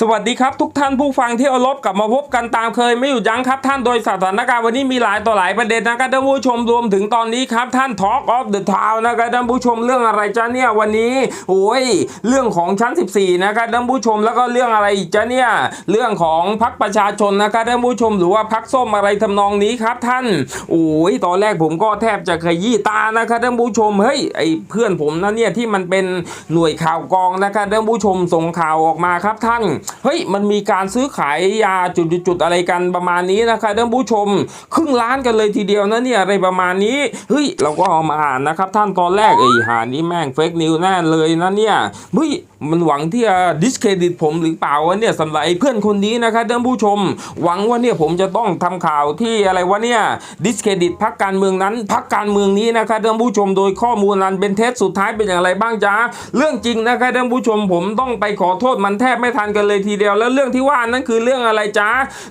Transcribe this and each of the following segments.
สวัสดีครับทุกท่านผู้ฟังที่เคารพกลับมาพบกันตามเคยไม่หยุดยั้งครับท่านโดยสถานการณ์วันนี้มีหลายต่อหลายประเด็นนะครับท่านผู้ชมรวมถึงตอนนี้ครับท่าน Talk of the Town นะครับท่านผู้ชมเรื่องอะไรจ้าเนี่ยวันนี้โอ้ยเรื่องของชั้น 14 นะครับท่านผู้ชมแล้วก็เรื่องอะไรจ้าเนี่ยเรื่องของพรรคประชาชนนะครับท่านผู้ชมหรือว่าพรรคส้มอะไรทำนองนี้ครับท่านโอ้ยตอนแรกผมก็แทบจะขยี้ตานะครับท่านผู้ชมเฮ้ยไอเพื่อนผมนะเนี่ยที่มันเป็นหน่วยข่าวกรองนะครับท่านผู้ชมส่งข่าวออกมาครับท่านเฮ้ยมันมีการซื้อขายยาจุดๆอะไรกันประมาณนี้นะครับท่านผู้ชม ครึ่งล้านกันเลยทีเดียวนะเนี่ยอะไรประมาณนี้เฮ้ยเราก็เอามาอ่านนะครับ ท่านตอนแรกไอ้หานี้แม่งเฟกนิวแน่เลยนะเนี่ยเฮ้ย มันหวังที่จะดิสเครดิตผมหรือเปล่าวะเนี่ยสำหรับไอ้เพื่อนคนนี้นะครับท่านผู้ชม หวังว่าเนี่ยผมจะต้องทำข่าวที่อะไรวะเนี่ยดิสเครดิตพักการเมืองนั้นพักการเมืองนี้นะครับท่านผู้ชมโดยข้อมูลนั้นเป็นเท็จสุดท้ายเป็นอย่างไรบ้างจ๊ะเรื่องจริงนะครับท่านผู้ชมผมต้องไปขอโทษมันแทบไม่ทันกันเลยทีเดียว แล้วเรื่องที่ว่านั้นคือเรื่องอะไรจ๊ะ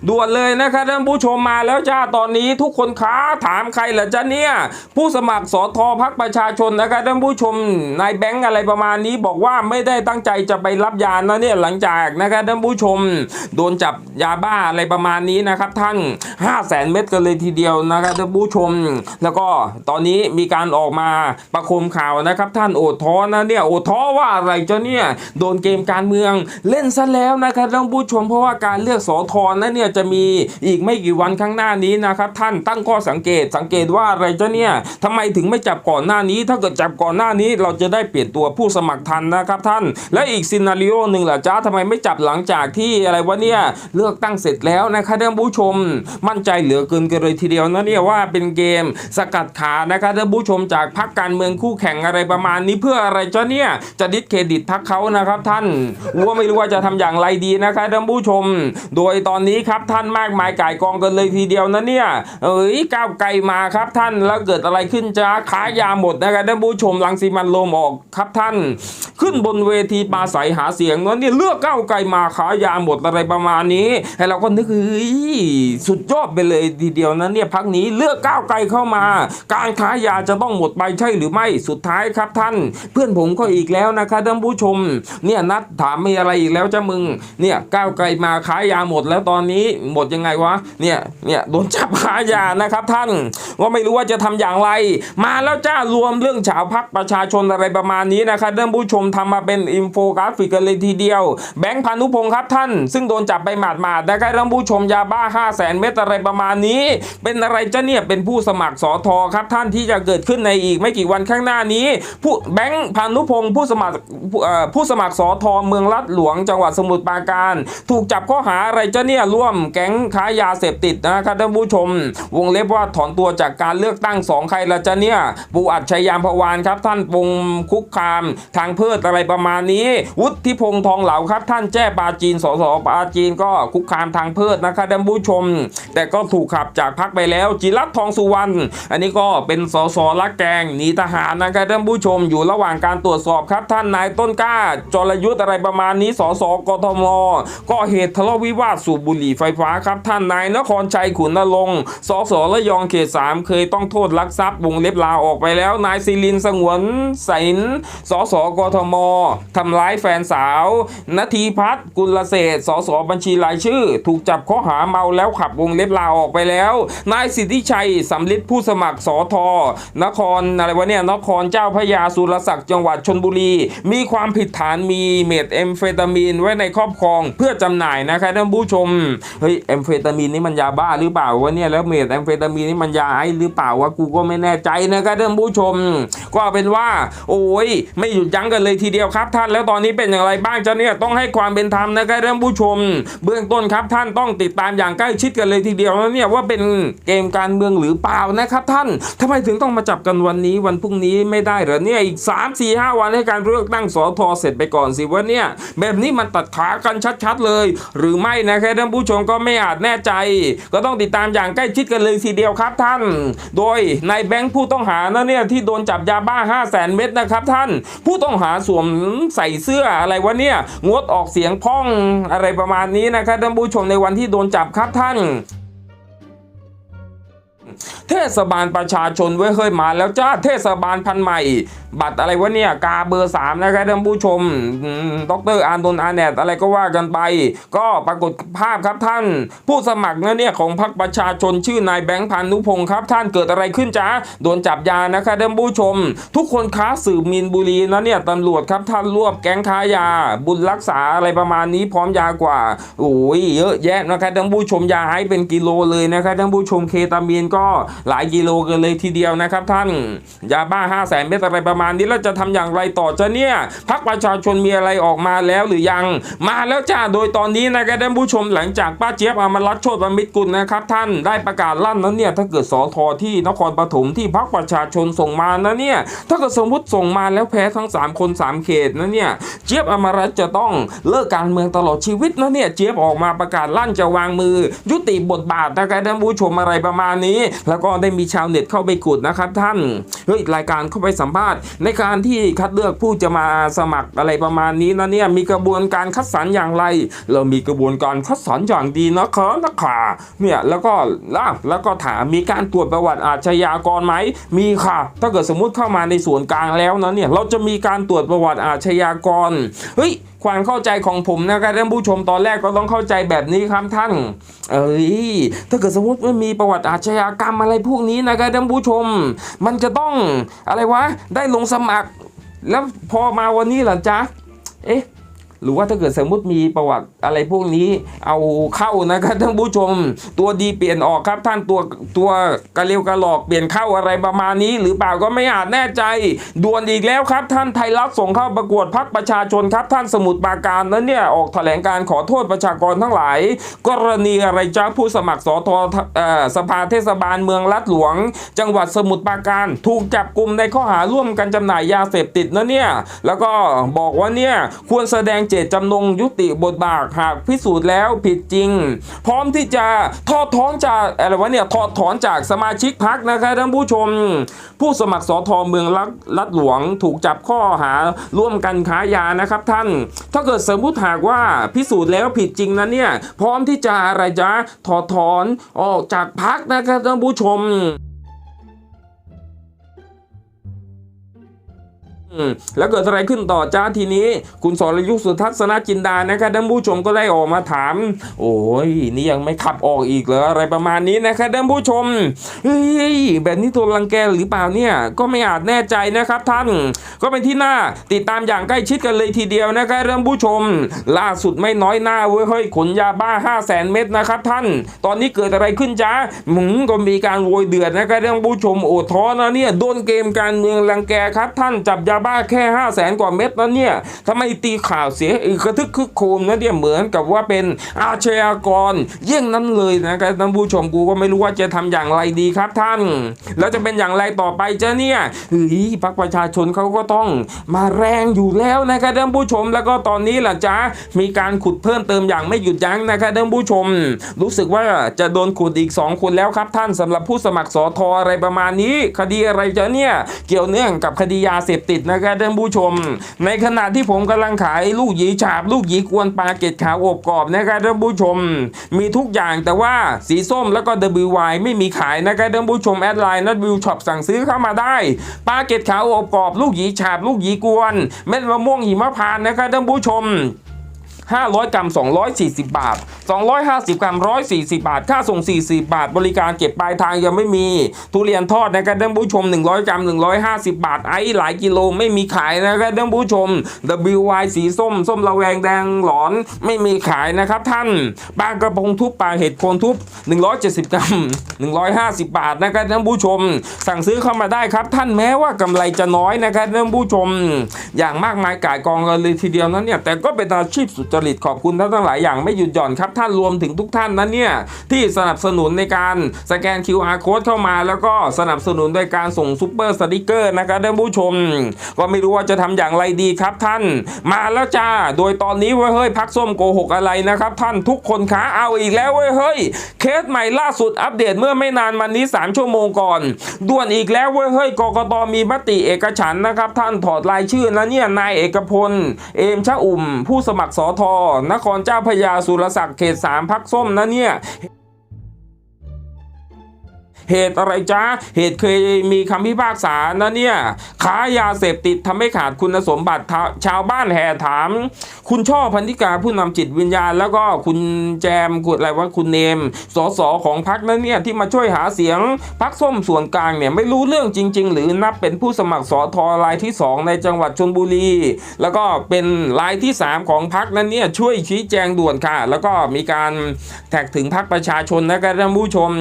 ด่วนเลยนะครับท่านผู้ชมมาแล้วจ้าตอนนี้ทุกคนค้าถามใครเหรอจ๊ะเนี่ยผู้สมัครสอทอพักประชาชนนะครับท่านผู้ชมนายแบงค์อะไรประมาณนี้บอกว่าไม่ได้ตั้งใจจะไปรับยานะเนี่ยหลังจากนะครับท่านผู้ชม โดนจับยาบ้าอะไรประมาณนี้นะครับท่าน 5 0 0แสนเม็ดกันเลยทีเดียวนะครับท่านผู้ชม แล้วก็ตอนนี้มีการออกมาประโคมข่าวนะครับ ท่านโอดท้อนะเนี่ยโอดท้อว่าอะไรเจ้าเนี่ยโดนเกมการเมืองเล่นซะแล้วนะครับท่านผู้ชมเพราะว่าการเลือกสอทอนะเนี่ยจะมีอีกไม่กี่วันข้างหน้านี้นะครับท่านตั้งข้อสังเกตสังเกตว่าอะไรเจ้าเนี่ยทำไมถึงไม่จับก่อนหน้านี้ ถ้าเกิดจับก่อนหน้านี้เราจะได้เปลี่ยนตัวผู้สมัครทันนะครับท่านและอีกซีนารีโอหนึ่งล่ะจ้าทำไมไม่จับหลังจากที่อะไรวะเนี่ยเลือกตั้งเสร็จแล้วนะครับท่านผู้ชม มั่นใจเหลือเกินกันเลยทีเดียวนะเนี่ยว่าเป็นเกมสกัดขานะครับท่านผู้ชมจากพรรคการเมืองคู่แข่งอะไรประมาณนี้เพื่ออะไรเจ้าเนี่ยจะดิสเครดิตพรรคเขานะครับท่านว่าไม่รู้ว่าจะทำอย่างไรดีนะครับท่านผู้ชม โดยตอนนี้ครับท่านมากมายก่ายกองกันเลยทีเดียวนะเนี่ยเอ้ยก้าวไกลมาครับท่านแล้วเกิดอะไรขึ้นจ้าขายยาหมดนะครับท่านผู้ชมลังสีมันโลมออกครับท่าน ขึ้นบนเวทีปาศัยหาเสียงนั้นเนี่ยเลือกก้าวไกลมาขายยาหมดอะไรประมาณนี้ ให้เราก็นึกเฮ้ยสุดยอดไปเลยทีเดียวนะเนี่ยพักนี้เลือกก้าวไกลเข้ามา การขายยาจะต้องหมดไปใช่หรือไม่สุดท้ายครับท่าน เพื่อนผมก็อีกแล้วนะครับท่านผู้ชม เนี่ยนัดถามมีอะไรอีกแล้วจ้ามึงเนี่ยก้าวไกลมาขายยาหมดแล้วตอนนี้หมดยังไงวะเนี่ยเนี่ยโดนจับขายยานะครับท่านว่าไม่รู้ว่าจะทำอย่างไร มาแล้วจ้ารวมเรื่องเฉาพักประชาชนอะไรประมาณนี้นะครับท่านผู้ชมทำมาเป็นอินโฟกราฟิกกันเลยทีเดียว แบงค์พานุพงศ์ครับท่าน ซึ่งโดนจับไปหมาดๆนะครับท่านผู้ชมยาบ้า 5 0 0แสนเม็ดอะไรประมาณนี้ เป็นอะไรจ้าเนี่ยเป็นผู้สมัครสอทอครับท่านที่จะเกิดขึ้นในอีกไม่กี่วันข้างหน้านี้ ผู้แบงค์พานุพงศ์ผู้สมัครผู้สมัครสอทอเมืองลัดหลวงจังหวัดสมุทรปราการ ถูกจับข้อหาอะไรจ้าเนี่ยร่วมแก๊งค้ายาเสพติดนะครับท่านผู้ชม วงเล็บว่าถอนตัวจากการเลือกตั้งสองใครละจ้าเนี่ยปูอัดชัยยามพวานครับท่านปงคุกคาม ทางเพศอะไรประมาณนี้วุฒิพงษ์ทองเหลาครับ ท่านแจ้ปาจีนสสปาจีนก็คุกคามทางเพศนะครับท่านผู้ชม แต่ก็ถูกขับจากพักไปแล้ว จิรัตน์ทองสุวรรณอันนี้ก็เป็นสสลักแกงหนีทหารนะครับท่านผู้ชมอยู่ระหว่างการตรวจสอบครับ ท่านนายต้นกล้าจรยุทธ์อะไรประมาณนี้สสกทม ก็เหตุทะเลาะวิวาทสูบบุหรี่ไฟฟ้าครับ ท่านนายนครชัยขุนนรงค์สสระยองเขตสามเคยต้องโทษลักทรัพย์วงเล็บลาออกไปแล้ว นายศิรินสงวนใสนสสกทมทำร้ายแฟนสาวนาทีพัฒน์กุลเศษสสบัญชีรายชื่อ ถูกจับข้อหาเมาแล้วขับวงเล็บลาออกไปแล้ว นายสิทธิชัยสำลิดผู้สมัครสอทอนครอะไรวะเนี่ยนครเจ้าพระยาสุรศักดิ์จังหวัดชนบุรี มีความผิดฐานมีเมทแอมเฟตามีนไว้ในครอบครองเพื่อจำหน่ายนะครับท่านผู้ชมเฮ้ยแอมเฟตามีนนี่มันยาบ้าหรือเปล่าวะเนี่ยแล้วเมทแอมเฟตามีนนี่มันยาไอหรือเปล่าวะกูก็ไม่แน่ใจนะครับท่านผู้ชม ก็เป็นว่า โอ้ยไม่หยุดยั้งกันเลยทีเดียวครับท่านแล้วตอนนี้เป็นอย่างไรบ้างจ้าเนี่ยต้องให้ความเป็นธรรมนะครับท่านผู้ชม เบื้องต้นครับท่านต้องติดตามอย่างใกล้ชิดกันเลยทีเดียวแล้วเนี่ยว่าเป็นเกมการเมืองหรือเปล่านะครับท่านทำไมถึงต้องมาจับกันวันนี้วันพรุ่งนี้ไม่ได้เหรอเนี่ยอีก 3 4 5 วันให้การเลือกตั้งสอทอเสร็จไปก่อนสิวะเนี่ยแบบนี้มันตัดขากันชัดๆเลย หรือไม่นะครับท่านผู้ชมก็ไม่อาจแน่ใจ ก็ต้องติดตามอย่างใกล้ชิดกันเลยทีเดียวครับท่าน โดยนายแบงค์ผู้ต้องหานะเนี่ยที่โดนจับยาบ้า 5 0 0แสนเม็ดนะครับท่านผู้ต้องหาสวมใส่ส่เสื้ออะไรวะเนี่ย งดออกเสียงพ้องอะไรประมาณนี้นะครับท่านผู้ชมในวันที่โดนจับครับท่านเทศบาลประชาชนไว้ยเคยมาแล้วจ้าเทศบาลพันใหม่ บัตรอะไรวะเนี่ยกาเบอร์สามนะครับท่านผู้ชมอืมดรอานนท์อาแนตอะไรก็ว่ากันไป ก็ปรากฏภาพครับท่าน ผู้สมัครนะเนี่ยของพรรคประชาชนชื่อนายแบงค์พันนุพงศ์ครับท่านเกิดอะไรขึ้นจ้าโดนจับยานะครับท่านผู้ชม ทุกคนค้าสืบมีนบุรีนะเนี่ยตำรวจครับท่านรวบแก๊งค้ายา บุญรักษาอะไรประมาณนี้พร้อมยากว่าโอ้ยเยอะแยะนะครับท่านผู้ชมยาให้เป็นกิโลเลยนะครับท่านผู้ชมเคตามีนก็หลายกิโลกันเลยทีเดียวนะครับท่านยาบ้า5 0 0แสนเม็ดอะไรประมาณนี้แล้วจะทำอย่างไรต่อจะเนี่ยพักประชาชนมีอะไรออกมาแล้วหรือยัง มาแล้วจ้าโดยตอนนี้นะครับท่านผู้ชมหลังจากป้าเจี๊ยบอมรัตโชติบมิตรกุลนะครับท่านได้ประกาศลั่นนั้นเนี่ยถ้าเกิดสอทอที่นครปฐมที่พักประชาชนส่งมานะเนี่ยถ้าเกิดสมมติส่งมาแล้วแพ้ทั้ง 3 คน 3 เขตนะเนี่ยเจี๊ยบอมรัตจะต้องเลิกการเมืองตลอดชีวิตนะเนี่ยเจี๊ยบออกมาประกาศลั่นจะวางมือ ยุติบทบาทนะครับท่านผู้ชมอะไรประมาณนี้ แล้วก็ได้มีชาวเน็ตเข้าไปขุดนะครับท่านเฮ้ยรายการเข้าไปสัมภาษณ์ในการที่คัดเลือกผู้จะมาสมัครอะไรประมาณนี้นะเนี่ยมีกระบวนการคัดสรรอย่างไร เรามีกระบวนการคัดสรรอย่างดีนะคะนะคะเนี่ยแล้วก็ล่ะแล้วก็ถามมีการตรวจประวัติอาชญากรไหมมีค่ะ ถ้าเกิดสมมุติเข้ามาในส่วนกลางแล้วนะเนี่ยเราจะมีการตรวจประวัติอาชญากรเฮ้ย ความเข้าใจของผมนะครับท่านผู้ชมตอนแรกก็ต้องเข้าใจแบบนี้ครับท่าน เอ้ยถ้าเกิดสมมติว่ามีประวัติอาชญากรรมอะไรพวกนี้นะครับท่านผู้ชม มันจะต้องอะไรวะได้ลงสมัคร แล้วพอมาวันนี้หรอจ๊ะเอ๊ะ หรือว่าถ้าเกิดสมมติมีประวัติอะไรพวกนี้เอาเข้านะครับท่านผู้ชม ตัวดีเปลี่ยนออกครับท่านตัวตัวกระเลวกระหลอกเปลี่ยนเข้าอะไรประมาณนี้ หรือเปล่าก็ไม่อาจแน่ใจด่วนอีกแล้วครับท่านไทยรัฐส่งเข้าประกวดพักประชาชนครับท่านสมุทรปราการนั้นเนี่ยออกแถลงการขอโทษประชากรทั้งหลาย กรณีอะไรจ้าผู้สมัครสอทอสภาเทศบาลเมืองลัดหลวง จังหวัดสมุทรปราการ ถูกจับกลุ่มในข้อหาร่วมกันจำหน่ายยาเสพติดนะเนี่ยแล้วก็บอกว่าเนี่ยควรแสดงเจตจำนงยุติบทบาทหากพิสูจน์แล้วผิดจริง พร้อมที่จะทอดถอนจากอะไรวะเนี่ยทอดถอนจากสมาชิกพักนะครับท่านผู้ชม ผู้สมัครสอทอเมืองลัดลัดหลวงถูกจับข้อหาร่วมกันค้ายานะครับท่าน ถ้าเกิดสมมติหากว่าพิสูจน์แล้วผิดจริงนะเนี่ยพร้อมที่จะอะไรจ๊ะถอดถอนออกจากพักนะครับท่านผู้ชม แล้วเกิดอะไรขึ้นต่อจ้าทีนี้ คุณสรยุทธสุทัศนจินดานะครับท่านผู้ชมก็ได้ออกมาถาม โอ้ยนี่ยังไม่ขับออกอีกเหรออะไรประมาณนี้นะครับท่านผู้ชมเฮ้ยแบบนี้ตัวรังแกหรือเปล่าเนี่ยก็ไม่อาจแน่ใจนะครับท่านก็เป็นที่น่าติดตามอย่างใกล้ชิดกันเลยทีเดียวนะครับท่านผู้ชม ล่าสุดไม่น้อยหน้าเว้ยเฮ้ยขนยาบ้า 5 0 0แสนเม็ดนะครับท่าน ตอนนี้เกิดอะไรขึ้นจ้าหมึงก็มีการโวยเดือดนะครับท่านผู้ชมโอดท้อนะเนี่ยโดนเกมการเมืองรังแกครับท่านจับยาบ้าแค่5 0 0แสนกว่าเม็ดนะเนี่ยทำไมตีข่าวเสียอีกกระทึกคึกโครมนะเนี่ยเหมือนกับว่าเป็นอาชญากรเยี่ยงนั้นเลยนะครับท่านผู้ชมกูก็ไม่รู้ว่าจะทำอย่างไรดีครับท่าน แล้วจะเป็นอย่างไรต่อไปจ้ะเนี่ยเฮ้ยพรรคประชาชนเขาก็ต้องมาแรงอยู่แล้วนะครับท่านผู้ชมแล้วก็ตอนนี้ล่ะจ๊ะมีการขุดเพิ่มเติมอย่างไม่หยุดยั้งนะครับท่านผู้ชม รู้สึกว่าจะโดนขุดอีก 2 คนแล้วครับท่านสำหรับผู้สมัครสอทออะไรประมาณนี้ คดีอะไรจะเนี่ยเกี่ยวเนื่องกับคดียาเสพติดนะะครับท่านผู้ชม ในขณะที่ผมกำลังขายลูกหยีฉาบ ลูกหยีกวนปลาเกตขาวอบกรอบนะครับท่านผู้ชม มีทุกอย่างแต่ว่าสีส้มแล้วก็ WY ไม่มีขายนะครับท่านผู้ชมแอดไลน์นัดวิวช็อปสั่งซื้อเข้ามาได้ปลาเกตขาวอบกรอบ ลูกหยีฉาบ ลูกหยีกวน เม็ดมะม่วงหิมะพานนะครับท่านผู้ชม 500 กรัม 240 บาท 250 กรัม 140 บาท ค่าส่ง 40 บาท บริการเก็บปลายทางยังไม่มี ทุเรียนทอดนะครับท่านผู้ชม 100 กรัม 150 บาท ไอ้หลายกิโลไม่มีขายนะครับท่านผู้ชม WY สีส้ม ส้มระแวงแดงหลอนไม่มีขายนะครับท่านปลากระพงทุบปลาเห็ดโคนทุบ 170 กรัม 150 บาทนะครับท่านผู้ชม สั่งซื้อเข้ามาได้ครับท่านแม้ว่ากำไรจะน้อยนะครับท่านผู้ชม อย่างมากมายก่ายกองกันเลยทีเดียวนั้นเนี่ยแต่ก็เป็นอาชีพสุจริตขอบคุณท่านทั้งหลายอย่างไม่หยุดหย่อนครับท่านรวมถึงทุกท่านนั้นเนี่ยที่สนับสนุนในการสแกน QR code เข้ามาแล้วก็สนับสนุนโดยการส่งซุปเปอร์สติกเกอร์นะครับท่านผู้ชม ก็ไม่รู้ว่าจะทำอย่างไรดีครับท่าน มาแล้วจ้าโดยตอนนี้เว้ยเฮ้ยพักส้มโกหกอะไรนะครับท่านทุกคนขาเอาอีกแล้วเว้ยเฮ้ยเคสใหม่ล่าสุดอัปเดตเมื่อไม่นานมานี้ 3 ชั่วโมงก่อนด่วนอีกแล้วเว้ยเฮ้ยกกตมีมติเอกฉันนะครับท่านถอดรายชื่อนะเนี่ยนายเอกพล เอมชะอุ่ม ผู้สมัครสอทอนครเจ้าพยาสุรศักดิ์เขตสามพักส้มนะเนี่ย เหตุอะไรจ้าเหตุเคยมีคำพิพากษานะเนี่ยค้ายาเสพติดทำให้ขาดคุณสมบัติชาวบ้านแห่ถาม คุณช่อพันธิกาผู้นำจิตวิญญาณ แล้วก็คุณแจมคุณอะไรว่าคุณเนมสสของพักนั้นเนี่ยที่มาช่วยหาเสียงพักส้มส่วนกลางเนี่ยไม่รู้เรื่องจริง ๆ หรือนับเป็นผู้สมัครสอทอรายที่ 2 ในจังหวัดชนบุรี แล้วก็เป็นรายที่ 3 ของพักนั้นเนี่ยช่วยชี้แจงด่วนค่ะ แล้วก็มีการแท็กถึงพักประชาชนนะครับท่านผู้ชม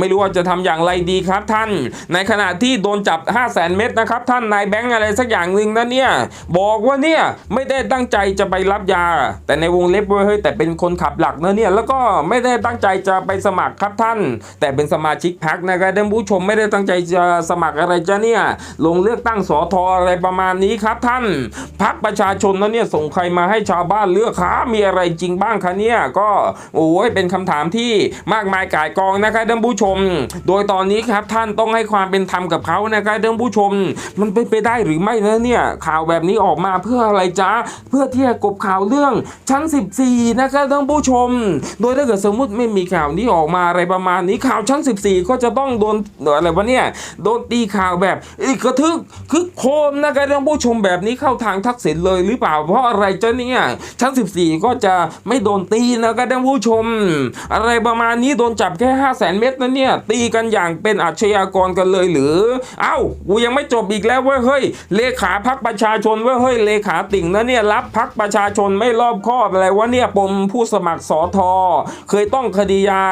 ไม่รู้ว่าจะทำอย่างไรดีครับท่าน ในขณะที่โดนจับ 5 0 0แสนเม็ดนะครับท่านนายแบงค์อะไรสักอย่างหนึ่งนะเนี่ยบอกว่าเนี่ยไม่ได้ตั้งใจจะไปรับยา แต่ในวงเล็บเว้ยเฮ้ยแต่เป็นคนขับหลักนะเนี่ยแล้วก็ไม่ได้ตั้งใจจะไปสมัครครับท่าน แต่เป็นสมาชิกพักนะครับท่านผู้ชมไม่ได้ตั้งใจจะสมัครอะไรจะเนี่ยลงเลือกตั้งสอทออะไรประมาณนี้ครับท่านพักประชาชนนะเนี่ยส่งใครมาให้ชาวบ้านเลือกค้ามีอะไรจริงบ้างคะเนี่ยก็โอ้ยเป็นคำถามที่มากมายกายกองนะครับท่านผู้ชมโดยตอนนี้ครับท่านต้องให้ความเป็นธรรมกับเขานะครับท่านผู้ชม มันเป็นไปได้หรือไม่นะเนี่ยข่าวแบบนี้ออกมาเพื่ออะไรจ๊ะเพื่อที่จะกบข่าวเรื่องชั้น 14 นะครับท่านผู้ชม โดยถ้าเกิดสมมุติไม่มีข่าวนี้ออกมาอะไรประมาณนี้ข่าวชั้น 14 ก็จะต้องโดนอะไรวะเนี่ยโดนตีข่าวแบบอีกกระทึกคึกโครมนะครับท่านผู้ชมแบบนี้เข้าทางทักษิณเลยหรือเปล่า เพราะอะไรจ๊ะเนี่ยชั้น 14 ก็จะไม่โดนตีนะครับท่านผู้ชม อะไรประมาณนี้โดนจับแค่ 5 0 0 0 0 0เม็ดนะเนี่ยตีกันอย่างเป็นอาชญากรกันเลยหรือ เอ้ากูยังไม่จบอีกแล้วเว้ยเฮ้ยเลขาพักประชาชนเว้ยเฮ้ยเลขาติ่งนะเนี่ยรับพักประชาชนไม่รอบคอบอะไรวะเนี่ยปมผู้สมัครสอทอเคยต้องคดียา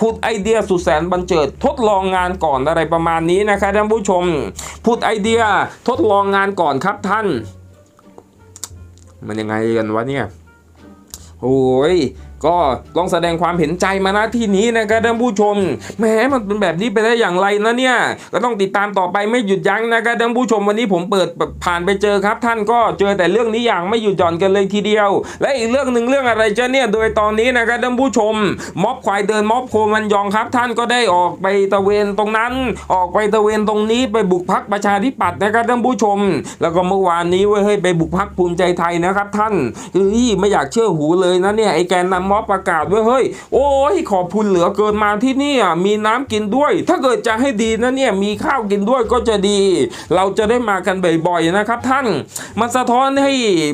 พูดไอเดียสุดแสนบันเจิดทดลองงานก่อนอะไรประมาณนี้นะครับท่านผู้ชม พูดไอเดียทดลองงานก่อนครับท่าน มันยังไงกันวะเนี่ยโอ้ย ก็ต้องแสดงความเห็นใจมาณที่นี้นะครับท่านผู้ชมแหมมันเป็นแบบนี้ไปได้อย่างไรนะเนี่ยก็ต้องติดตามต่อไปไม่หยุดยั้งนะครับท่านผู้ชมวันนี้ผมเปิดผ่านไปเจอครับ ท่านก็เจอแต่เรื่องนี้อย่างไม่หยุดหย่อนกันเลยทีเดียว และอีกเรื่องหนึ่งเรื่องอะไรจะเนี่ยโดยตอนนี้นะครับท่านผู้ชม ม็อบควายเดินม็อบโคมันยองครับ ท่านก็ได้ออกไปตะเวนตรงนั้น ออกไปตะเวนตรงนี้ไปบุกพักประชาธิปัตย์นะครับท่านผู้ชม แล้วก็เมื่อวานนี้เว้ยเฮ้ยไปบุกพักภูมิใจไทยนะครับ ท่านเฮ้ยไม่อยากเชื่อหูเลยนะเนี่ยไอ้แกนนำม็อบประกาศว่าเฮ้ย โอ้ยขอบคุณเหลือเกินมาที่นี่มีน้ำกินด้วย ถ้าเกิดจะให้ดีนะเนี่ยมีข้าวกินด้วยก็จะดี เราจะได้มากันบ่อยๆนะครับ ท่านมันสะท้อนให้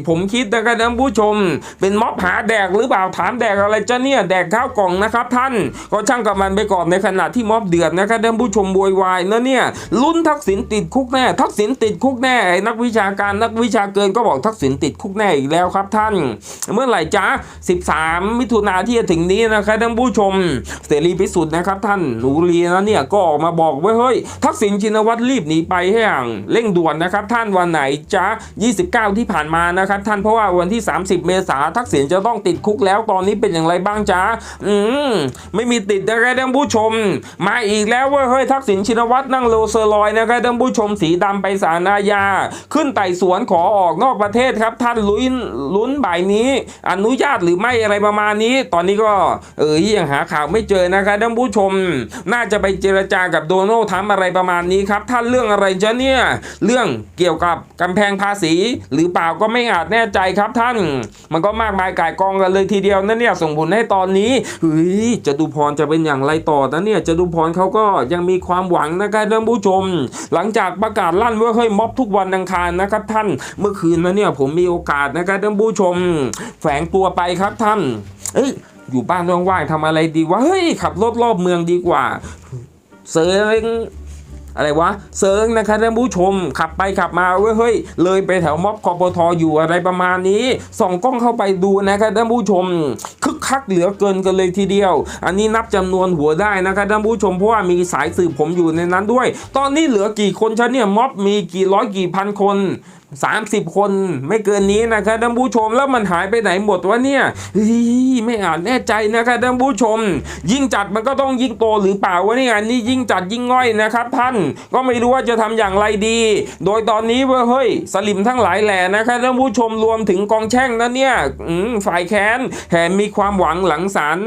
ผมคิดนะครับท่านผู้ชม เป็นม็อบหาแดกหรือเปล่าถามแดกอะไรจะเนี่ยแดกข้าวกล่องนะครับ ท่านก็ช่างกับมันไปก่อนในขณะที่ม็อบเดือดนะครับท่านผู้ชมบวยวายนะเนี่ยลุ้นทักษิณติดคุกแน่ ทักษิณติดคุกแน่ไอ้นักวิชาการนักวิชาเกินก็บอกทักษิณติดคุกแน่อีกแล้วครับ ท่าน เมื่อไหร่จ้า13มิถุนาที่จะถึงนี้นะครับท่านผู้ชม เสรีพิสุทธิ์นะครับท่านหนูรีนะเนี่ยก็ออกมาบอกไว้เฮ้ยทักษิณชินวัตรรีบหนีไปให้อ่างเร่งด่วนนะครับท่านวันไหนจ้า29 ที่ผ่านมานะครับท่านเพราะว่าวันที่ 30 เมษาทักษิณจะต้องติดคุกแล้วตอนนี้เป็นอย่างไรบ้างจ้าอืมไม่มีติดนะครับท่านผู้ชม มาอีกแล้วว้ยเฮ้ยทักษิณชินวัตรนั่งโรลเซอร์ลอยนะครับท่านผู้ชมสีดำไปศาลอาญา ขึ้นไต่สวนขอออกนอกประเทศครับท่านลุ้นลุ้นบ่ายนี้ อนุญาตหรือไม่อะไรประมาณนี้ตอนนี้ก็เออยังหาข่าวไม่เจอนะครับท่านผู้ชม น่าจะไปเจรจากับโดนัลด์ทรัมป์อะไรประมาณนี้ครับท่านเรื่องอะไรจะเนี่ยเรื่องเกี่ยวกับกำแพงภาษี หรือเปล่าก็ไม่อาจแน่ใจครับท่าน มันก็มากมายก่ายกองกันเลยทีเดียวนั่นเนี่ยส่งผลให้ตอนนี้เฮ้ยจตุพรจะเป็นอย่างไรต่อนะเนี่ยจตุพรเขาก็ยังมีความหวังนะครับท่านผู้ชม หลังจากประกาศลั่นว่าเฮ้ยม็อบทุกวันอังคารนะครับท่านเมื่อคืนนะเนี่ยผมมีโอกาสนะครับท่านผู้ชม แฝงตัวไปครับท่านเอ้ยอยู่บ้านว่างๆทำอะไรดีวะเฮ้ยขับรถรอบเมืองดีกว่า เซิงอะไรวะเซิงนะครับท่านผู้ชม ขับไปขับมาเว้ยเฮ้ยเลยไปแถวม็อบคอปทอยู่อะไรประมาณนี้ส่องกล้องเข้าไปดูนะครับท่านผู้ชมคึกคักเหลือเกินกันเลยทีเดียว อันนี้นับจำนวนหัวได้นะครับท่านผู้ชมเพราะว่ามีสายสืบผมอยู่ในนั้นด้วย ตอนนี้เหลือกี่คนชะเนี่ยม็อบมีกี่ร้อยกี่พันคน 30 คนไม่เกินนี้นะครับท่านผู้ชมแล้วมันหายไปไหนหมดวะเนี่ยฮ้ยไม่อาจแน่ใจนะครับท่านผู้ชม ยิ่งจัดมันก็ต้องยิ่งโตหรือเปล่าวะเนี่ยนนี้ยิ่งจัดยิ่งง่อยนะครับ ท่านก็ไม่รู้ว่าจะทำอย่างไรดี โดยตอนนี้เว้ยเฮ้ยสลิมทั้งหลายแหล่นะครับท่านผู้ชมรวมถึงกองแช่งนะเนี่ยฝ่ายแค้นแถมมีความหวังหลังศาล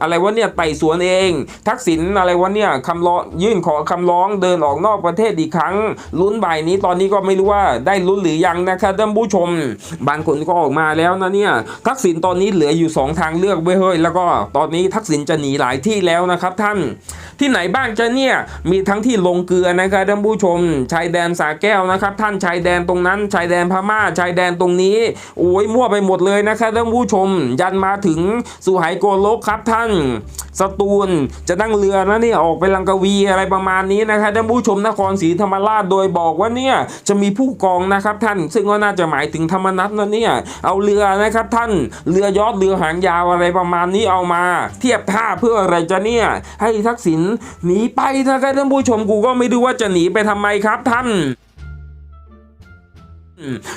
อะไรวะเนี่ยไต่สวนเอง ทักษิณอะไรวะเนี่ยคำร้องยื่นขอคำร้องเดินออกนอกประเทศอีกครั้งลุ้นบ่ายนี้ตอนนี้ก็ไม่รู้ว่าได้ลุ้นหรือยังนะครับท่านผู้ชม บางคนก็ออกมาแล้วนะเนี่ยทักษิณตอนนี้เหลืออยู่ 2 ทางเลือกเว้ยเฮ้ยแล้วก็ตอนนี้ทักษิณจะหนีหลายที่แล้วนะครับท่านที่ไหนบ้างจะเนี่ยมีทั้งที่ลงเกลือนะครับท่านผู้ชม ชายแดนสาแก้วนะครับ ท่านชายแดนตรงนั้น ชายแดนพม่าชายแดนตรงนี้โอ้ยมั่วไปหมดเลยนะครับท่านผู้ชม ยันมาถึงสุไหงโกลกครับท่าน สตูล จะนั่งเรือนะเนี่ยออกไปลังกาวีอะไรประมาณนี้นะครับท่านผู้ชมนครศรีธรรมราชโดยบอกว่าเนี่ยจะมีผู้กองนะครับท่าน ซึ่งก็น่าจะหมายถึงธรรมนัตนะเนี่ยเอาเรือนะครับท่านเรือยอดเรือหางยาวอะไรประมาณนี้เอามา เทียบท่าเพื่ออะไรจะเนี่ยให้ทักษิณหนีไปนะครับท่านผู้ชมกูก็ไม่รู้ว่าจะหนีไปทำไมครับท่าน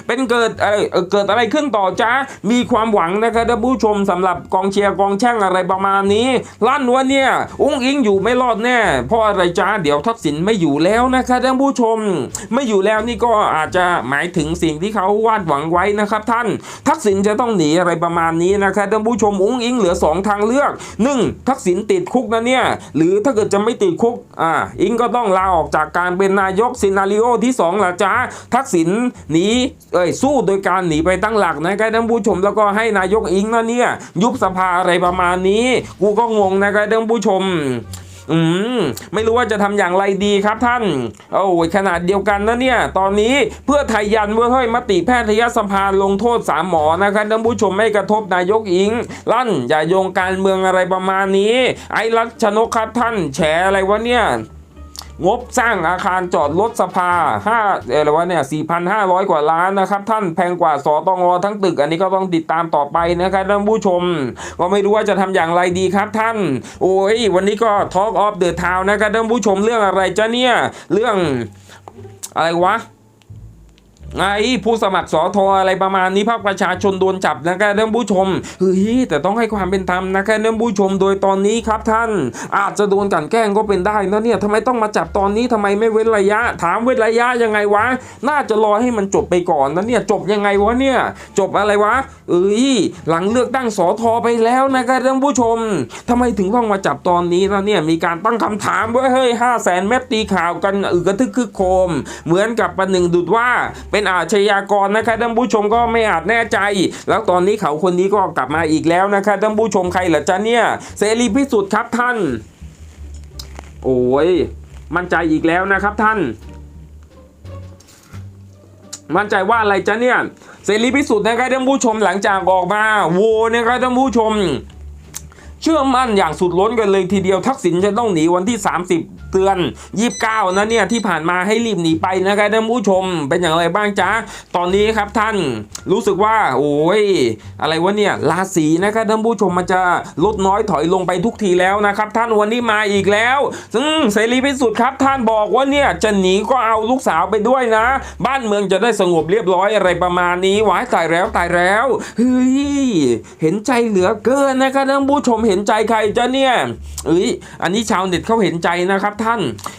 เป็นเกิดอะไรเกิดอะไรขึ้นต่อจ้ามีความหวังนะครับท่านผู้ชมสำหรับกองเชียร์กองแช่งอะไรประมาณนี้ลั่นว่าเนี่ยอุ้งอิงอยู่ไม่รอดแน่เพราะอะไรจ้าเดี๋ยวทักษิณไม่อยู่แล้วนะครับท่านผู้ชม ไม่อยู่แล้วนี่ก็อาจจะหมายถึงสิ่งที่เขาวาดหวังไว้นะครับ ท่านทักษิณจะต้องหนีอะไรประมาณนี้นะครับท่านผู้ชมอุ้งอิงเหลือสองทางเลือกหนึ่งทักษิณติดคุกนะเนี่ยหรือถ้าเกิดจะไม่ติดคุกอ่าอิงก็ต้องลาออกจากการเป็นนายกซีนารีโอที่สองละจ้าทักษิณหนีเอ้ยสู้โดยการหนีไปตั้งหลักนะครับท่านผู้ชมแล้วก็ให้นายกอิงนะเนี่ยยุบสภาอะไรประมาณนี้ กูก็งงนะครับท่านผู้ชมอืมไม่รู้ว่าจะทำอย่างไรดีครับท่าน โอ้ยขนาดเดียวกันนะเนี่ย ตอนนี้เพื่อไทยยันว่าเฮ้ยมติแพทยสภาลงโทษสามหมอนะครับท่านผู้ชมไม่กระทบนายกอิง ลั่นอย่าโยงการเมืองอะไรประมาณนี้ ไอ้รัชนกครับท่านแฉอะไรวะเนี่ย งบสร้างอาคารจอดรถสภา5เอ่ออะไรวะเนี่ย 4,500 กว่าล้านนะครับ ท่านแพงกว่าสตงอทั้งตึก อันนี้ก็ต้องติดตามต่อไปนะครับท่านผู้ชม ก็ไม่รู้ว่าจะทำอย่างไรดีครับท่าน โอ้ย วันนี้ก็ Talk of the Town นะครับท่านผู้ชมเรื่องอะไรจ้ะเนี่ย เรื่องอะไรวะ ไอ้ผู้สมัครสอทออะไรประมาณนี้ภาคประชาชนโดนจับนะครับท่านผู้ชมเฮ้ยแต่ต้องให้ความเป็นธรรมนะครับท่านผู้ชมโดยตอนนี้ครับท่าน อาจจะโดนกันแกล้งก็เป็นได้นะเนี่ยทำไมต้องมาจับตอนนี้ทำไมไม่เว้นระยะ ถามเว้นระยะยังไงวะ น่าจะรอให้มันจบไปก่อนนะเนี่ยจบยังไงวะเนี่ย จบอะไรวะเอ้ยหลังเลือกตั้งสอทอไปแล้วนะครับท่านผู้ชมทำไมถึงต้องมาจับตอนนี้นะเนี่ยมีการตั้งคำถามว่าเฮ้ยห้าแสนเม็ดตีข่าวกันอึกกระทึกคึกโคม เหมือนกับประหนึ่งดุดว่าเป็นอาชญากรนะครับท่านผู้ชมก็ไม่อาจแน่ใจ แล้วตอนนี้เขาคนนี้ก็กลับมาอีกแล้วนะครับท่านผู้ชมใครเหรอจ๊ะเนี่ยเสรีพิสุทธิ์ครับท่าน โอ้ยมั่นใจอีกแล้วนะครับท่าน มั่นใจว่าอะไรจ๊ะเนี่ยเสรีพิสุทธิ์นะครับท่านผู้ชมหลังจากออกมาโวนะครับท่านผู้ชม เชื่อมั่นอย่างสุดล้นกันเลยทีเดียวทักษิณจะต้องหนีวันที่ 30 ตือน 29 นะเนี่ยที่ผ่านมาให้รีบหนีไปนะครับท่านผู้ชมเป็นอย่างไรบ้างจ๊ะตอนนี้ครับท่านรู้สึกว่าโอ้ยอะไรวะเนี่ยราศีนะครับท่านผู้ชมมันจะลดน้อยถอยลงไปทุกทีแล้วนะครับท่านวันนี้มาอีกแล้วซึ่งเสรีพิสุทธิ์ครับท่านบอกว่าเนี่ยจะหนีก็เอาลูกสาวไปด้วยนะ บ้านเมืองจะได้สงบเรียบร้อยอะไรประมาณนี้ว้ายตายแล้วตายแล้วเฮ้ยเห็นใจเหลือเกินนะครับท่านผู้ชมเห็นใจใครจะเนี่ยเอ้ยอันนี้ชาวเน็ตเขาเห็นใจนะครับท่าน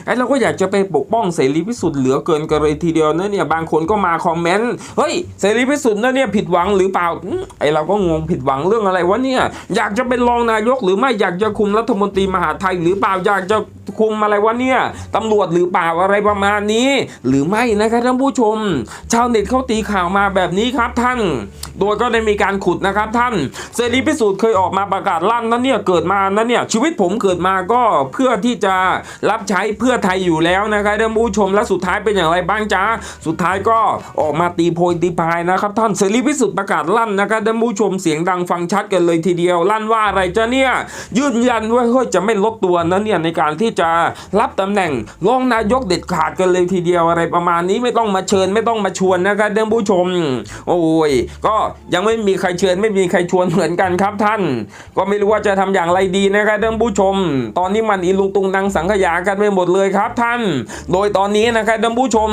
ไอ้เราก็อยากจะไปปกป้องเสรีพิสุทธิ์เหลือเกินกันเลยทีเดียวนะเนี่ยบางคนก็มาคอมเมนต์เฮ้ยเสรีพิสุทธิ์นะเนี่ยผิดหวังหรือเปล่าไอ้เราก็งงผิดหวังเรื่องอะไรวะเนี่ยอยากจะเป็นรองนายกหรือไม่อยากจะคุมรัฐมนตรีมหาไทยหรือเปล่าอยากจะคุมอะไรวะเนี่ยตำรวจหรือเปล่าอะไรประมาณนี้ หรือไม่นะครับท่านผู้ชม ชาวเน็ตเขาตีข่าวมาแบบนี้ครับท่าน โดยก็ได้มีการขุดนะครับท่านเสรีพิสูจน์เคยออกมาประกาศลั่นนะเนี่ยเกิดมานะเนี่ยชีวิตผมเกิดมาก็เพื่อที่จะรับใช้เพื่อไทยอยู่แล้วนะครับท่านผู้ชมและสุดท้ายเป็นอย่างไรบ้างจ้าสุดท้ายก็ออกมาตีโพยตีพายนะครับท่านเสรีพิสุทธิ์ประกาศลั่นนะครับท่านผู้ชมเสียงดังฟังชัดกันเลยทีเดียว ลั่นว่าอะไรจ้าเนี่ยยืนยันว่าเฮ้ยจะไม่ลดตัวนะเนี่ยในการที่จะรับตำแหน่งรองนายกเด็ดขาดกันเลยทีเดียวอะไรประมาณนี้ไม่ต้องมาเชิญไม่ต้องมาชวนนะครับท่านผู้ชม โอ้ยก็ยังไม่มีใครเชิญไม่มีใครชวนเหมือนกันครับท่าน ก็ไม่รู้ว่าจะทำอย่างไรดีนะครับท่านผู้ชม ตอนนี้มันอีลุงตุงนังสังขยากันไปหมดเลยครับท่าน โดยตอนนี้นะครับท่านผู้ชม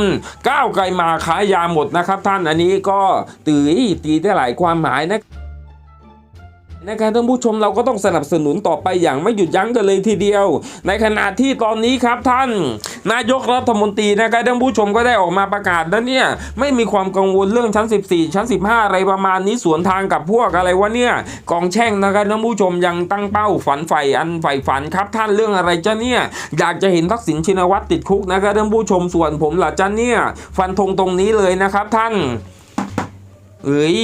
ก้าวไกลมาขายยาหมดนะครับท่านอันนี้ก็ตีตีได้หลายความหมายนะ นะครับท่านผู้ชมเราก็ต้องสนับสนุนต่อไปอย่างไม่หยุดยั้งกันเลยทีเดียว ในขณะที่ตอนนี้ครับท่าน นายกรัฐมนตรีนะครับท่านผู้ชมก็ได้ออกมาประกาศแล้วเนี่ยไม่มีความกังวลเรื่องชั้น 14 ชั้น 15 อะไรประมาณนี้สวนทางกับพวกอะไรวะเนี่ยกองแช่งนะครับท่านผู้ชมยังตั้งเป้าฝันใฝ่อันใฝ่ฝันครับท่านเรื่องอะไรจ้ะเนี่ยอยากจะเห็นทักษิณชินวัตรติดคุกนะครับท่านผู้ชมส่วนผมล่ะจ้ะเนี่ยฟันธงตรงนี้เลยนะครับท่าน เอ้ย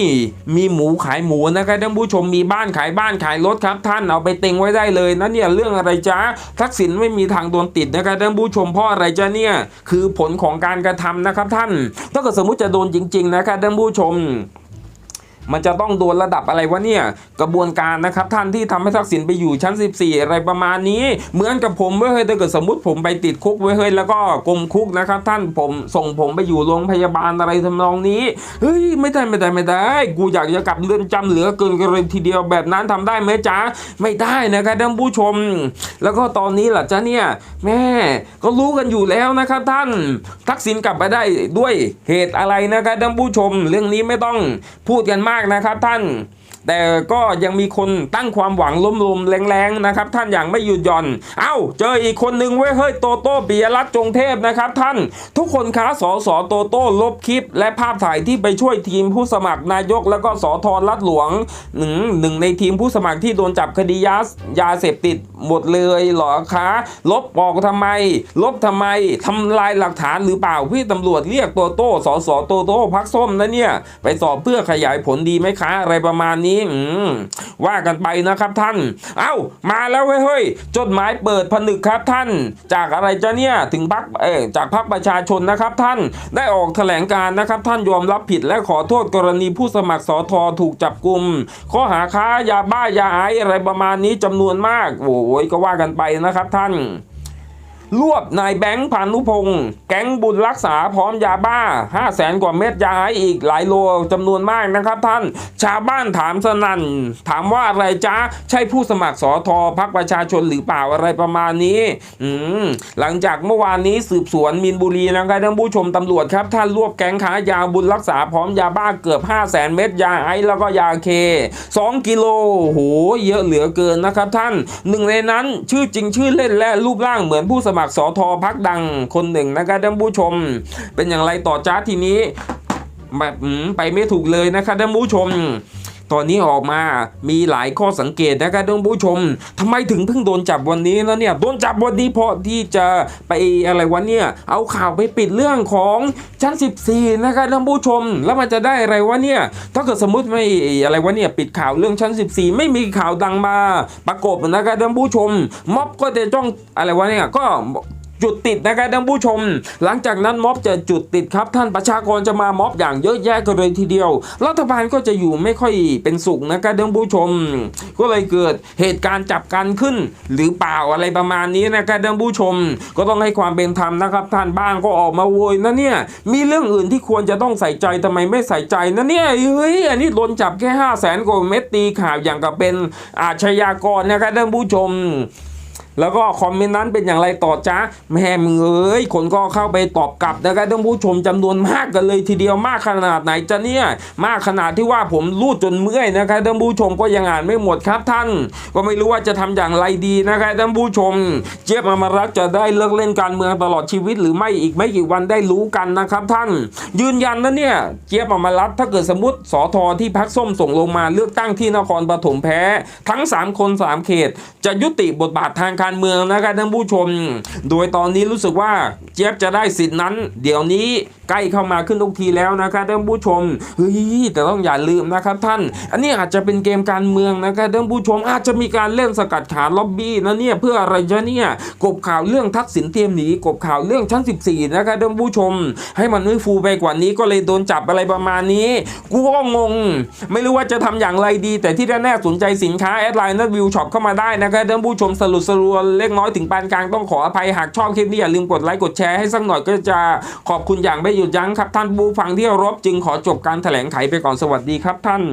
มีหมูขายหมูนะครับท่านผู้ชมมีบ้านขายบ้านขายรถครับ ท่านเอาไปเต็งไว้ได้เลยนะเนี่ยเรื่องอะไรจ้าทักษิณไม่มีทางโดนติดนะครับท่านผู้ชมเพราะอะไรจ้าเนี่ยคือผลของการกระทำนะครับท่าน ถ้าเกิดสมมุติจะโดนจริง ๆนะครับท่านผู้ชม มันจะต้องโดนระดับอะไรวะเนี่ยกระบวนการนะครับท่านที่ทำให้ทักษิณไปอยู่ชั้น 14 อะไรประมาณนี้ เหมือนกับผมเว้ยเฮ้ยถ้าเกิดสมมติผมไปติดคุกเว้ยเฮ้ยแล้วก็กรมคุกนะครับท่านผมส่งผมไปอยู่โรงพยาบาลอะไรทำนองนี้เฮ้ยไม่ได้ไม่ได้ไม่ได้ กูอยากจะกลับเรือนจำเหลือเกินกันเลยทีเดียวแบบนั้นทำได้ไหมจ๊ะไม่ได้นะครับท่านผู้ชม แล้วก็ตอนนี้ล่ะจ๊ะเนี่ยแม่ก็รู้กันอยู่แล้วนะครับท่านทักษิณกลับไปได้ด้วยเหตุอะไรนะครับท่านผู้ชม เรื่องนี้ไม่ต้องพูดกันมากนะครับท่าน แต่ก็ยังมีคนตั้งความหวังล้มลมๆแรงๆนะครับท่านอย่างไม่หยุดหย่อน เอ้า เจออีกคนหนึ่งเว้ยเฮ้ยโตโต้ปิยรัตน์จงเทพนะครับท่านทุกคนค้าสอสอโตโต้ลบคลิป และภาพถ่ายที่ไปช่วยทีมผู้สมัครนายกแล้วก็สอทอรัฐหลวงหนึ่งหนึ่งในทีมผู้สมัครที่โดนจับคดียายาเสพติดหมดเลยเหรอคะ ลบออกทำไม ลบทำไมทำลายหลักฐานหรือเปล่าพี่ตำรวจเรียกโตโต้สอสอโตโต้พักส้มนะเนี่ย ไปสอบเพื่อขยายผลดีไหมคะ อะไรประมาณนี้อืมว่ากันไปนะครับท่าน เอ้ามาแล้วเฮ้ยจดหมายเปิดผนึกครับท่าน จากอะไรจะเนี่ยถึงพักเอจากพักประชาชนนะครับท่านได้ออกแถลงการนะครับท่านยอมรับผิดและขอโทษกรณีผู้สมัครสอทอถูกจับกลุ่มข้อหาค้ายาบ้ายาไอซ์อะไรประมาณนี้จำนวนมากโอ้ยก็ว่ากันไปนะครับท่าน รวบนายแบงค์พานุพงศ์แก๊งบุญรักษาพร้อมยาบ้า 5 0 0แสนกว่าเม็ดยาไอซ์อีกหลายโลจำนวนมากนะครับท่าน ชาวบ้านถามสนั่น ถามว่าอะไรจ้าใช่ผู้สมัครสอทอพักประชาชนหรือเปล่าอะไรประมาณนี้ อืม หลังจากเมื่อวานนี้สืบสวนมินบุรีนะครับท่านผู้ชมตำรวจครับ ท่านรวบแก๊งค้ายาบุญรักษาพร้อมยาบ้าเกือบ 5 0 0แสนเม็ดยาไอซ์แล้วก็ยาเค 2 กิโลโหเยอะเหลือเกินนะครับท่านหนึ่งในนั้นชื่อจริงชื่อเล่นและรูปร่างเหมือนผู้สมัครสอทอพักดังคนหนึ่งนะครับท่านผู้ชม เป็นอย่างไรต่อจ้าทีนี้แบบไปไม่ถูกเลยนะครับท่านผู้ชม ตอนนี้ออกมามีหลายข้อสังเกตนะครับท่านผู้ชมทำไมถึงเพิ่งโดนจับวันนี้แล้วเนี่ยโดนจับวันนี้เพราะที่จะไปอะไรวะเนี่ยเอาข่าวไปปิดเรื่องของชั้น 14 นะครับท่านผู้ชม แล้วมันจะได้อะไรวะเนี่ยถ้าเกิดสมมติไม่อะไรวะเนี่ยปิดข่าวเรื่องชั้น 14 ไม่มีข่าวดังมาประกบนะครับท่านผู้ชมม็อบก็จะจ้องอะไรวะเนี่ยก็ จุดติดนะครับท่านผู้ชม หลังจากนั้นม็อบจะจุดติดครับ ท่านประชากรจะมาม็อบอย่างเยอะแยะกันเลยทีเดียว รัฐบาลก็จะอยู่ไม่ค่อยเป็นสุขนะครับท่านผู้ชม ก็เลยเกิดเหตุการณ์จับกันขึ้น หรือเปล่าอะไรประมาณนี้นะครับท่านผู้ชม ก็ต้องให้ความเป็นธรรมนะครับ ท่านบ้างก็ออกมาโวยนะเนี่ยมีเรื่องอื่นที่ควรจะต้องใส่ใจทำไมไม่ใส่ใจนะเนี่ยเฮ้ยอันนี้โดนจับแค่ห้าแสนกว่าเม็ดตีข่าวอย่างกับเป็นอาชญากรนะครับท่านผู้ชม แล้วก็คอมเมนต์นั้นเป็นอย่างไรต่อจ้าแม่มึงเอ้ยคนก็เข้าไปตอบกลับนะครับท่านผู้ชมจำนวนมากกันเลยทีเดียวมากขนาดไหนจะเนี่ยมากขนาดที่ว่าผมรูดจนเมื่อยนะครับท่านผู้ชมก็ยังอ่านไม่หมดครับท่าน ก็ไม่รู้ว่าจะทำอย่างไรดีนะครับท่านผู้ชม เจี๊ยบอมรักจะได้เลิกเล่นการเมืองตลอดชีวิต หรือไม่อีกไม่กี่วันได้รู้กันนะครับท่าน ยืนยันนะเนี่ยเจี๊ยบอมรักถ้าเกิดสมมติสอทอที่พักส้มส่งลงมาเลือกตั้งที่นครปฐมแพ้ ทั้ง 3 คน 3 เขต จะยุติบทบาททางการเมืองนะครับท่านผู้ชม โดยตอนนี้รู้สึกว่าเจี๊ยบจะได้สิทธินั้น เดี๋ยวนี้ใกล้เข้ามาขึ้นทุกทีแล้วนะครับท่านผู้ชมเฮ้ยแต่ต้องอย่าลืมนะครับท่าน อันนี้อาจจะเป็นเกมการเมืองนะครับท่านผู้ชมอาจจะมีการเล่นสกัดขาล็อบบี้นะเนี่ยเพื่ออะไรจะเนี่ยกบข่าวเรื่องทักษิณเตรียมหนีกบข่าวเรื่องชั้น 14 นะครับท่านผู้ชม ให้มันไม่ฟูไปกว่านี้ก็เลยโดนจับอะไรประมาณนี้ กูก็งง ไม่รู้ว่าจะทำอย่างไรดี แต่ที่แน่ๆสนใจสินค้าแอดไลน์นัดวิวช็อปเข้ามาได้นะครับท่านผู้ชมสรุปสรุวเล็กน้อยถึงปานกลางต้องขออภัยหากชอบคลิปนี้อย่าลืมกดไลค์กดแชร์ให้สักหน่อยก็จะขอบคุณอย่างไม่หยุดยั้งครับ ท่านผู้ฟังที่รบจึงขอจบการแถลงไขไปก่อนสวัสดีครับท่าน